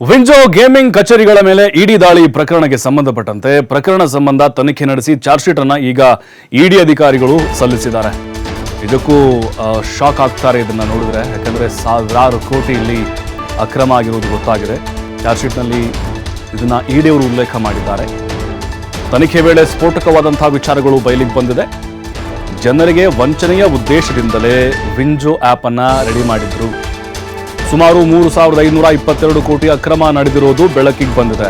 WinZO gaming ಕಚೇರಿಗಳ ಮೇಲೆ ಇಡಿ ದಾಳಿ ಪ್ರಕರಣಕ್ಕೆ ಸಂಬಂಧಪಟ್ಟಂತೆ ಪ್ರಕರಣ ಸಂಬಂಧ ತನಿಖೆ ನಡೆಸಿ ಚಾರ್ಜ್ ಶೀಟ್ ಅನ್ನ ಈಗ ಇಡಿ ಅಧಿಕಾರಿಗಳು ಸಲ್ಲಿಸಿದ್ದಾರೆ. ಇದಕ್ಕೂ ಶಾಕ್ ಆಗ್ತಾರೆ ಇದನ್ನ ನೋಡಿದ್ರೆ. ಯಾಕಂದ್ರೆ ಸಾವಿರಾರು ಕೋಟಿ ಇಲ್ಲಿ ಅಕ್ರಮ ಆಗಿರುವುದು ಗೊತ್ತಾಗಿದೆ. ಚಾರ್ಜ್ ಶೀಟ್ನಲ್ಲಿ ಇದನ್ನ ಇಡಿ ಅವರು ಉಲ್ಲೇಖ ಮಾಡಿದ್ದಾರೆ. ತನಿಖೆ ವೇಳೆ ಸ್ಫೋಟಕವಾದಂತಹ ವಿಚಾರಗಳು ಬಯಲಿಗೆ ಬಂದಿದೆ. ಜನರಿಗೆ ವಂಚನೆಯ ಉದ್ದೇಶದಿಂದಲೇ ವಿಂಜೋ ಆಪ್ ಅನ್ನ ರೆಡಿ ಮಾಡಿದ್ರು. ಸುಮಾರು ಮೂರು ಸಾವಿರದ ಐನೂರ ಇಪ್ಪತ್ತೆರಡು ಕೋಟಿ ಅಕ್ರಮ ನಡೆದಿರೋದು ಬೆಳಕಿಗೆ ಬಂದಿದೆ.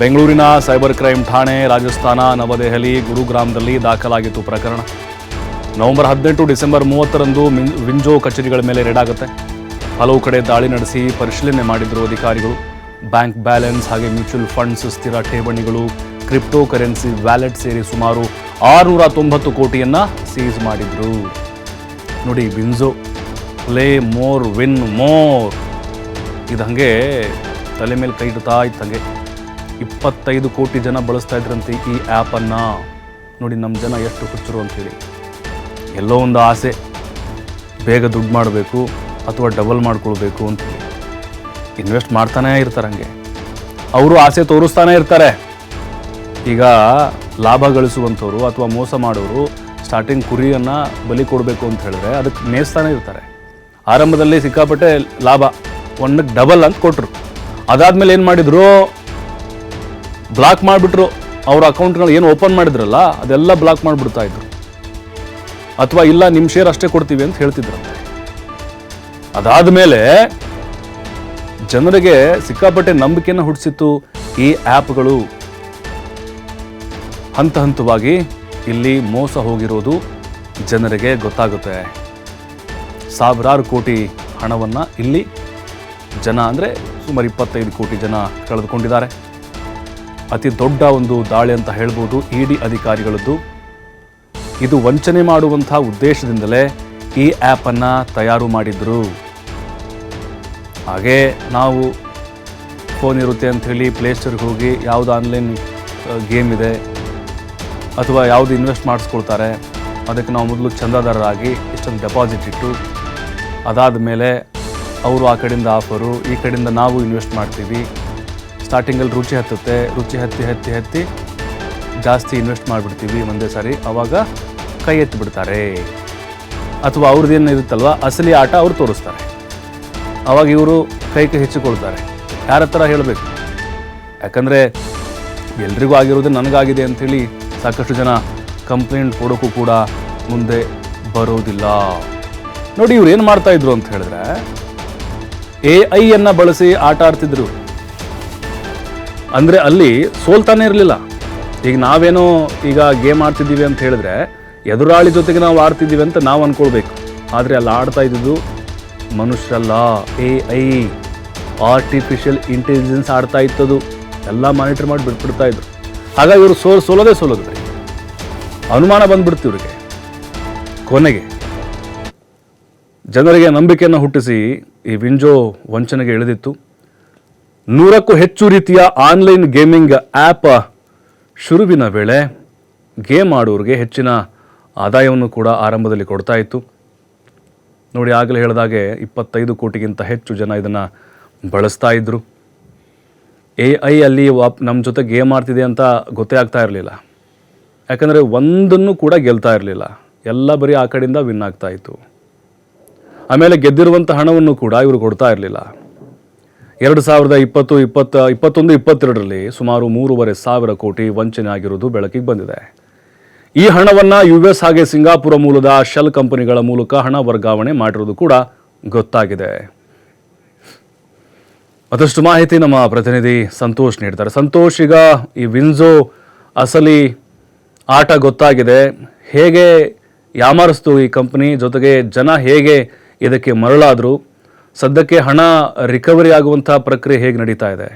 ಬೆಂಗಳೂರಿನ ಸೈಬರ್ ಕ್ರೈಮ್ ಠಾಣೆ, ರಾಜಸ್ಥಾನ, ನವದೆಹಲಿ, ಗುರುಗ್ರಾಮದಲ್ಲಿ ದಾಖಲಾಗಿತ್ತು ಪ್ರಕರಣ. ನವೆಂಬರ್ ಹದಿನೆಂಟು ಡಿಸೆಂಬರ್ ಮೂವತ್ತರಂದು ವಿಂಜೋ ಕಚೇರಿಗಳ ಮೇಲೆ ರೇಡ್ ಆಗುತ್ತೆ. ಹಲವು ಕಡೆ ದಾಳಿ ನಡೆಸಿ ಪರಿಶೀಲನೆ ಮಾಡಿದ್ರು ಅಧಿಕಾರಿಗಳು. ಬ್ಯಾಂಕ್ ಬ್ಯಾಲೆನ್ಸ್ ಹಾಗೆ ಮ್ಯೂಚುವಲ್ ಫಂಡ್ಸ್ ಸ್ಥಿರ ಠೇವಣಿಗಳು, ಕ್ರಿಪ್ಟೋ ಕರೆನ್ಸಿ ವ್ಯಾಲೆಟ್ ಸೇರಿ ಸುಮಾರು ಆರುನೂರ ತೊಂಬತ್ತು ಕೋಟಿಯನ್ನ ಸೀಸ್ ಮಾಡಿದ್ರು. ನೋಡಿ WinZO play more win more ಇದು ಹಾಗೆ ತಲೆ ಮೇಲೆ ಕೈ ಇಡ್ತಾ ಇತ್ತು ಹಾಗೆ. ಇಪ್ಪತ್ತೈದು ಕೋಟಿ ಜನ ಬಳಸ್ತಾ ಇದ್ರಂತೆ ಈ ಆ್ಯಪನ್ನು. ನೋಡಿ ನಮ್ಮ ಜನ ಎಷ್ಟು ಹುಚ್ಚರು ಅಂತೇಳಿ ಎಲ್ಲೋ ಒಂದು ಆಸೆ. ಬೇಗ ದುಡ್ಡು ಮಾಡಬೇಕು ಅಥವಾ ಡಬಲ್ ಮಾಡ್ಕೊಳ್ಬೇಕು ಅಂತೇಳಿ ಇನ್ವೆಸ್ಟ್ ಮಾಡ್ತಾನೇ ಇರ್ತಾರೆ ಹಂಗೆ. ಅವರು ಆಸೆ ತೋರಿಸ್ತಾನೆ ಇರ್ತಾರೆ. ಈಗ ಲಾಭ ಗಳಿಸುವಂಥವ್ರು ಅಥವಾ ಮೋಸ ಮಾಡೋರು ಸ್ಟಾರ್ಟಿಂಗ್ ಕುರಿಯನ್ನು ಬಲಿ ಕೊಡಬೇಕು ಅಂತ ಹೇಳಿದ್ರೆ ಅದಕ್ಕೆ ಮೇಯಿಸ್ತಾನೆ ಇರ್ತಾರೆ. ಆರಂಭದಲ್ಲಿ ಸಿಕ್ಕಾಪಟ್ಟೆ ಲಾಭ. ಒಂದಕ್ಕೆ ಡಬಲ್ ಅಂತ ಕೊಟ್ಟರು ಅದಾದ್ಮೇಲೆ ಏನು ಮಾಡಿದ್ರು? ಬ್ಲಾಕ್ ಮಾಡಿಬಿಟ್ರು. ಅವ್ರ ಅಕೌಂಟ್ಗಳು ಏನು ಓಪನ್ ಮಾಡಿದ್ರಲ್ಲ, ಅದೆಲ್ಲ ಬ್ಲಾಕ್ ಮಾಡಿಬಿಡ್ತಾ ಇದ್ರು. ಅಥವಾ ಇಲ್ಲ ನಿಮ್ಮ ಶೇರ್ ಅಷ್ಟೇ ಕೊಡ್ತೀವಿ ಅಂತ ಹೇಳ್ತಿದ್ರು. ಅದಾದ ಜನರಿಗೆ ಸಿಕ್ಕಾಪಟ್ಟೆ ನಂಬಿಕೆಯನ್ನು ಹುಟ್ಟಿಸಿತ್ತು ಈ ಆ್ಯಪ್ಗಳು ಹಂತ ಹಂತವಾಗಿ ಇಲ್ಲಿ ಮೋಸ ಹೋಗಿರೋದು ಜನರಿಗೆ ಗೊತ್ತಾಗುತ್ತೆ. ಸಾವಿರಾರು ಕೋಟಿ ಹಣವನ್ನು ಇಲ್ಲಿ ಜನ ಅಂದರೆ ಸುಮಾರು ಇಪ್ಪತ್ತೈದು ಕೋಟಿ ಜನ ಕಳೆದುಕೊಂಡಿದ್ದಾರೆ. ಅತಿ ದೊಡ್ಡ ಒಂದು ದಾಳಿ ಅಂತ ಹೇಳ್ಬೋದು ಇ ಡಿ ಅಧಿಕಾರಿಗಳದ್ದು. ಇದು ವಂಚನೆ ಮಾಡುವಂಥ ಉದ್ದೇಶದಿಂದಲೇ ಈ ಆ್ಯಪನ್ನು ತಯಾರು ಮಾಡಿದ್ರು. ಹಾಗೆ ನಾವು ಫೋನ್ ಇರುತ್ತೆ ಅಂಥೇಳಿ ಪ್ಲೇಸ್ಟೋರ್ಗೆ ಹೋಗಿ ಯಾವುದು ಆನ್ಲೈನ್ ಗೇಮ್ ಇದೆ ಅಥವಾ ಯಾವುದು ಇನ್ವೆಸ್ಟ್ ಮಾಡಿಸ್ಕೊಳ್ತಾರೆ. ಅದಕ್ಕೆ ನಾವು ಮೊದಲು ಚಂದಾದಾರರಾಗಿ ಇಷ್ಟೊಂದು ಡೆಪಾಸಿಟ್ ಇಟ್ಟು ಅದಾದ ಮೇಲೆ ಅವರು ಆ ಕಡೆಯಿಂದ ಆಫರು, ಈ ಕಡೆಯಿಂದ ನಾವು ಇನ್ವೆಸ್ಟ್ ಮಾಡ್ತೀವಿ. ಸ್ಟಾರ್ಟಿಂಗಲ್ಲಿ ರುಚಿ ಹತ್ತುತ್ತೆ, ರುಚಿ ಹತ್ತಿ ಹತ್ತಿ ಹತ್ತಿ ಜಾಸ್ತಿ ಇನ್ವೆಸ್ಟ್ ಮಾಡಿಬಿಡ್ತೀವಿ ಒಂದೇ ಸಾರಿ. ಆವಾಗ ಕೈ ಎತ್ತಿಬಿಡ್ತಾರೆ ಅಥವಾ ಅವ್ರದ್ದೇನು ಇರುತ್ತಲ್ವ, ಅಸಲಿ ಆಟ ಅವ್ರು ತೋರಿಸ್ತಾರೆ. ಆವಾಗ ಇವರು ಕೈ ಕೈ ಹೆಚ್ಚಿಕೊಳ್ತಾರೆ. ಯಾರ ಹತ್ರ ಹೇಳಬೇಕು? ಯಾಕಂದರೆ ಎಲ್ರಿಗೂ ಆಗಿರೋದು ನನಗಾಗಿದೆ ಅಂಥೇಳಿ ಸಾಕಷ್ಟು ಜನ ಕಂಪ್ಲೇಂಟ್ ಕೊಡೋಕ್ಕೂ ಕೂಡ ಮುಂದೆ ಬರೋದಿಲ್ಲ. ನೋಡಿ ಇವ್ರು ಏನು ಮಾಡ್ತಾ ಇದ್ರು ಅಂತ ಹೇಳಿದ್ರೆ ಎ ಐಯನ್ನು ಬಳಸಿ ಆಟ ಆಡ್ತಿದ್ರು ಅಂದರೆ ಅಲ್ಲಿ ಸೋಲ್ತಾನೆ ಇರಲಿಲ್ಲ. ಈಗ ನಾವೇನೋ ಈಗ ಗೇಮ್ ಆಡ್ತಿದ್ದೀವಿ ಅಂತ ಹೇಳಿದ್ರೆ, ಎದುರಾಳಿ ಜೊತೆಗೆ ನಾವು ಆಡ್ತಿದ್ದೀವಿ ಅಂತ ನಾವು ಅಂದ್ಕೊಳ್ಬೇಕು ಆದರೆ ಅಲ್ಲಿ ಆಡ್ತಾ ಇದ್ದಿದ್ದು ಮನುಷ್ಯರಲ್ಲ ಎ ಐ ಆರ್ಟಿಫಿಷಿಯಲ್ ಇಂಟೆಲಿಜೆನ್ಸ್ ಆಡ್ತಾ ಇತ್ತದು ಎಲ್ಲ ಮಾನಿಟರ್ ಮಾಡಿ ಬಿಟ್ಬಿಡ್ತಾ ಇದ್ರು. ಹಾಗಾಗಿ ಇವರು ಸೋಲ್ ಸೋಲೋದೇ ಸೋಲೋದು. ಅನುಮಾನ ಬಂದ್ಬಿಡ್ತು ಇವ್ರಿಗೆ. ಕೊನೆಗೆ. ಜನರಿಗೆ ನಂಬಿಕೆಯನ್ನು ಹುಟ್ಟಿಸಿ ಈ ವಿಂಜೋ ವಂಚನೆಗೆ ಇಳಿದಿತ್ತು. ನೂರಕ್ಕೂ ಹೆಚ್ಚು ರೀತಿಯ ಆನ್ಲೈನ್ ಗೇಮಿಂಗ್ ಆ್ಯಪ್ ಶುರುವಿನ ವೇಳೆ ಗೇಮ್ ಆಡೋರಿಗೆ ಹೆಚ್ಚಿನ ಆದಾಯವನ್ನು ಕೂಡ ಆರಂಭದಲ್ಲಿ ಕೊಡ್ತಾ ಇತ್ತು. ನೋಡಿ, ಆಗಲೇ ಹೇಳಿದಾಗೆ ಇಪ್ಪತ್ತೈದು ಕೋಟಿಗಿಂತ ಹೆಚ್ಚು ಜನ ಇದನ್ನು ಬಳಸ್ತಾ ಇದ್ದರು ಎ ಐ ಅಲ್ಲಿ ವಾಪ್ ನಮ್ಮ ಜೊತೆ ಗೇಮ್ ಆಡ್ತಿದೆ ಅಂತ ಗೊತ್ತೇ ಆಗ್ತಾ ಇರಲಿಲ್ಲ. ಯಾಕಂದರೆ ಒಂದನ್ನು ಕೂಡ ಗೆಲ್ತಾ ಇರಲಿಲ್ಲ. ಎಲ್ಲ ಬರೀ ಆ ಕಡೆಯಿಂದ ವಿನ್ ಆಗ್ತಾ ಇತ್ತು. ಆಮೇಲೆ ಗೆದ್ದಿರುವಂಥ ಹಣವನ್ನು ಕೂಡ ಇವರು ಕೊಡ್ತಾ ಇರಲಿಲ್ಲ. ಎರಡು ಸಾವಿರದ ಇಪ್ಪತ್ತು, ಇಪ್ಪತ್ತ, ಇಪ್ಪತ್ತೊಂದು, ಇಪ್ಪತ್ತೆರಡರಲ್ಲಿ ಸುಮಾರು ಮೂರುವರೆ ಸಾವಿರ ಕೋಟಿ ವಂಚನೆ ಆಗಿರುವುದು ಬೆಳಕಿಗೆ ಬಂದಿದೆ. ಈ ಹಣವನ್ನು ಯು ಎಸ್ ಹಾಗೆ ಸಿಂಗಾಪುರ ಮೂಲದ ಶೆಲ್ ಕಂಪನಿಗಳ ಮೂಲಕ ಹಣ ವರ್ಗಾವಣೆ ಮಾಡಿರುವುದು ಕೂಡ ಗೊತ್ತಾಗಿದೆ. ಮತ್ತಷ್ಟು ಮಾಹಿತಿ ನಮ್ಮ ಪ್ರತಿನಿಧಿ ಸಂತೋಷ್ ನೀಡ್ತಾರೆ. ಸಂತೋಷ್, ಈಗ ಈ ವಿನ್ಝೋ ಅಸಲಿ ಆಟ ಗೊತ್ತಾಗಿದೆ. ಹೇಗೆ ಯಾಮಾರಿಸ್ತು ಈ ಕಂಪನಿ? ಜೊತೆಗೆ ಜನ ಹೇಗೆ ಇದಕ್ಕೆ ಮರಳಾದರೂ ಸದ್ಯಕ್ಕೆ ಹಣ ರಿಕವರಿ ಆಗುವಂತಹ ಪ್ರಕ್ರಿಯೆ ಹೇಗೆ ನಡೀತಾ ಇದೆ?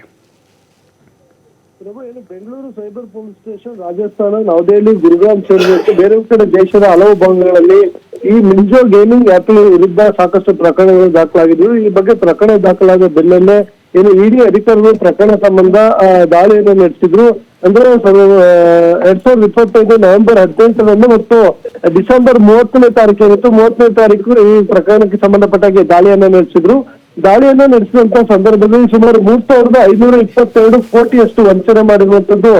Bengaluru cyber police station, Rajasthan, New Delhi, Gurugram ಸೇರಿದಂತೆ ಬೇರೆ ಕಡೆ ದೇಶದ ಹಲವು ಭಾಗಗಳಲ್ಲಿ ಈ ಮಿಂಜೋ ಗೇಮಿಂಗ್ ಆಪ್ ವಿರುದ್ಧ ಸಾಕಷ್ಟು ಪ್ರಕರಣಗಳು ದಾಖಲಾಗಿದ್ವು. ಈ ಬಗ್ಗೆ ಪ್ರಕರಣ ದಾಖಲಾದ ಬೆನ್ನಲ್ಲೇ ಏನು ಇಡಿ ಅಧಿಕಾರಿಗಳು ಪ್ರಕರಣ ಸಂಬಂಧ ದಾಳಿಯನ್ನು ನಡೆಸಿದ್ರು. ಅಂದ್ರೆ ಎರಡ್ ಸಾವಿರದ ಇಪ್ಪತ್ತೈದು ನವೆಂಬರ್ ಹದಿನೆಂಟರಂದು ಮತ್ತು ಡಿಸೆಂಬರ್ ಮೂವತ್ತನೇ ತಾರೀಕು ಏನಿತ್ತು, ಮೂವತ್ತನೇ ತಾರೀಕು ಈ ಪ್ರಕರಣಕ್ಕೆ ಸಂಬಂಧಪಟ್ಟಾಗಿ ದಾಳಿಯನ್ನ ನಡೆಸಿದ್ರು. ದಾಳಿಯನ್ನ ನಡೆಸಿದಂತ ಸಂದರ್ಭದಲ್ಲಿ ಸುಮಾರು ಮೂರ್ ಸಾವಿರದ ಐನೂರ ಇಪ್ಪತ್ತೆರಡು ಕೋಟಿಯಷ್ಟು ವಂಚನೆ ಮಾಡಿರುವಂತದ್ದು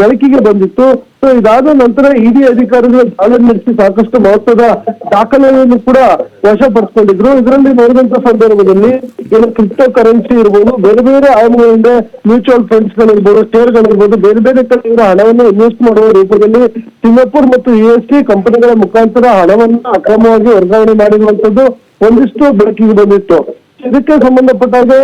ಬೆಳಕಿಗೆ ಬಂದಿತ್ತು. ಸೊ ಇದಾದ ನಂತರ ಇಡಿ ಅಧಿಕಾರಿಗಳು ದಾಳಿ ನಡೆಸಿ ಸಾಕಷ್ಟು ಮಹತ್ವದ ದಾಖಲೆಗಳನ್ನು ಕೂಡ ವಶಪಡಿಸಿಕೊಂಡಿದ್ರು. ಇದರಲ್ಲಿ ನೋಡಿದಂತ ಸಂದರ್ಭದಲ್ಲಿ ಏನು ಕ್ರಿಪ್ಟೋ ಕರೆನ್ಸಿ ಇರ್ಬೋದು, ಬೇರೆ ಬೇರೆ ಆಯಾಮಗಳಿಂದ ಮ್ಯೂಚುವಲ್ ಫಂಡ್ಸ್ ಗಳಿರ್ಬೋದು ಶೇರ್ ಗಳಿರ್ಬೋದು, ಬೇರೆ ಬೇರೆ ಕಡೆ ಹಣವನ್ನು ಇನ್ವೆಸ್ಟ್ ಮಾಡುವ ರೂಪದಲ್ಲಿ ಸಿಂಗಾಪುರ್ ಮತ್ತು ಯು ಎಸ್ ಟಿ ಕಂಪನಿಗಳ ಮುಖಾಂತರ ಹಣವನ್ನು ಅಕ್ರಮವಾಗಿ ವರ್ಗಾವಣೆ ಮಾಡಿರುವಂತದ್ದು ಒಂದಿಷ್ಟು ಬೆಳಕಿಗೆ ಬಂದಿತ್ತು. ಇದಕ್ಕೆ ಸಂಬಂಧಪಟ್ಟಾಗೆ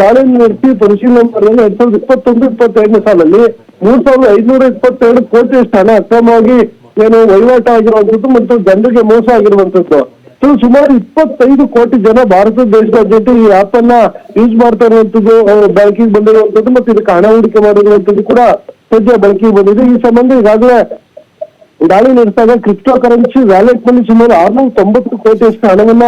ದಾಳಿಯನ್ನು ನಡೆಸಿ ಪರಿಶೀಲನೆ ಮಾಡಿದಾಗ ಎರಡ್ ಸಾವಿರದ ಇಪ್ಪತ್ತೊಂದು ಇಪ್ಪತ್ತೆರಡನೇ ಸಾಲಲ್ಲಿ ಮೂರ್ ಸಾವಿರದ ಐನೂರ ಇಪ್ಪತ್ತೆರಡು ಕೋಟಿ ಹಣ ಅಕ್ರಮವಾಗಿ ಏನು ವಹಿವಾಟು ಆಗಿರುವಂತದ್ದು ಮತ್ತು ಜನರಿಗೆ ಮೋಸ ಆಗಿರುವಂತದ್ದು ಸೊ ಸುಮಾರು ಇಪ್ಪತ್ತೈದು ಕೋಟಿ ಜನ ಭಾರತ ದೇಶದಾದ್ಯಂತ ಈ ಆಪ್ ಅನ್ನ ಯೂಸ್ ಮಾಡ್ತಾ ಇರುವಂತದ್ದು ಬ್ಯಾಂಕಿಗೆ ಬಂದಿರುವಂತದ್ದು ಮತ್ತು ಇದಕ್ಕೆ ಹಣ ಹೂಡಿಕೆ ಮಾಡಿರುವಂತದ್ದು ಕೂಡ ಸದ್ಯ ಬಳಕೆಗೆ ಬಂದಿದೆ. ಈ ಸಂಬಂಧ ಈಗಾಗಲೇ ದಾಳಿ ನಡೆಸಿದಾಗ ಕ್ರಿಪ್ಟೋ ಕರೆನ್ಸಿ ವ್ಯಾಲೆಟ್ನಲ್ಲಿ ಸುಮಾರು ಆರ್ನೂರ ತೊಂಬತ್ತು ಕೋಟಿಯಷ್ಟು ಹಣವನ್ನ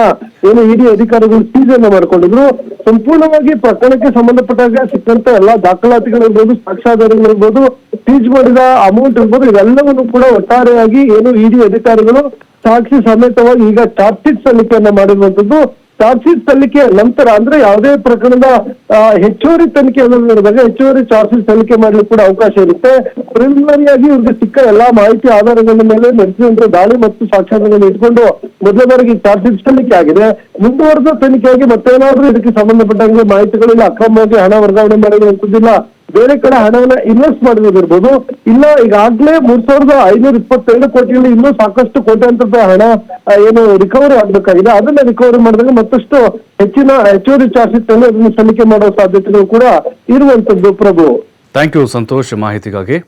ಏನು ಇಡಿ ಅಧಿಕಾರಿಗಳು ಸೀಜ್ ಮಾಡಿಕೊಂಡಿದ್ರು. ಸಂಪೂರ್ಣವಾಗಿ ಪ್ರಕರಣಕ್ಕೆ ಸಂಬಂಧಪಟ್ಟಾಗ ಸಿಕ್ಕಂತ ಎಲ್ಲಾ ದಾಖಲಾತಿಗಳಿರ್ಬೋದು ಸಾಕ್ಷಾಧಾರಗಳಿರ್ಬೋದು ಸೀಜ್ ಮಾಡಿದ ಅಮೌಂಟ್ ಇರ್ಬೋದು, ಇವೆಲ್ಲವನ್ನು ಕೂಡ ಒಟ್ಟಾರೆಯಾಗಿ ಏನು ಇಡಿ ಅಧಿಕಾರಿಗಳು ಸಾಕ್ಷಿ ಸಮೇತವಾಗಿ ಈಗ ಚಾರ್ಜ್ ಶೀಟ್ ಸಲ್ಲಿಕೆಯನ್ನ ಮಾಡಿರುವಂತದ್ದು ಚಾರ್ಜ್ ಶೀಟ್ ಸಲ್ಲಿಕೆ ನಂತರ ಅಂದ್ರೆ ಯಾವುದೇ ಪ್ರಕರಣದ ಹೆಚ್ಚುವರಿ ತನಿಖೆ ನಡೆದಾಗ ಹೆಚ್ಚುವರಿ ಚಾರ್ಜ್ ಶೀಟ್ ಸಲ್ಲಿಕೆ ಮಾಡ್ಲಿಕ್ಕೆ ಕೂಡ ಅವಕಾಶ ಇರುತ್ತೆ. ಪ್ರಿಲಿಮಿನರಿ ಆಗಿ ಇವ್ರಿಗೆ ಸಿಕ್ಕ ಎಲ್ಲಾ ಮಾಹಿತಿ ಆಧಾರಗಳ ಮೇಲೆ ನಡೆಸಿದಂತ ದಾಳಿ ಮತ್ತು ಸಾಕ್ಷ್ಯಾಧಾರಗಳನ್ನು ಇಟ್ಕೊಂಡು ಮೊದಲ ಚಾರ್ಜ್ ಶೀಟ್ ಸಲ್ಲಿಕೆ ಆಗಿದೆ. ಮುಂದುವರೆದ ತನಿಖೆಯಾಗಿ ಮತ್ತೇನಾದ್ರೂ ಇದಕ್ಕೆ ಸಂಬಂಧಪಟ್ಟಂಗೆ ಮಾಹಿತಿಗಳಿಲ್ಲ. ಅಕ್ರಮವಾಗಿ ಹಣ ವರ್ಗಾವಣೆ ಮಾಡಿರುವಂತದ್ದಿಲ್ಲ ಬೇರೆ ಕಡೆ ಹಣವನ್ನ ಇನ್ವೆಸ್ಟ್ ಮಾಡಿರೋದಿರ್ಬೋದು. ಇಲ್ಲ, ಈಗಾಗ್ಲೇ ಮೂರ್ ಸಾವಿರದ ಐನೂರ ಇಪ್ಪತ್ತೆರಡು ಕೋಟಿಯಲ್ಲಿ ಇನ್ನೂ ಸಾಕಷ್ಟು ಕೋಟ್ಯಾಂತರ ಹಣ ಏನು ರಿಕವರಿ ಆಗ್ಬೇಕಾಗಿದೆ. ಅದನ್ನ ರಿಕವರಿ ಮಾಡಿದಾಗ ಮತ್ತಷ್ಟು ಹೆಚ್ಚಿನ ಹೆಚ್ಚುವರಿ ಚಾರ್ಜ್ ಅದನ್ನು ಸಲ್ಲಿಕೆ ಮಾಡುವ ಸಾಧ್ಯತೆಗಳು ಕೂಡ ಇರುವಂತದ್ದು ಪ್ರಭು. ಥ್ಯಾಂಕ್ ಯು ಸಂತೋಷ್, ಮಾಹಿತಿಗಾಗಿ.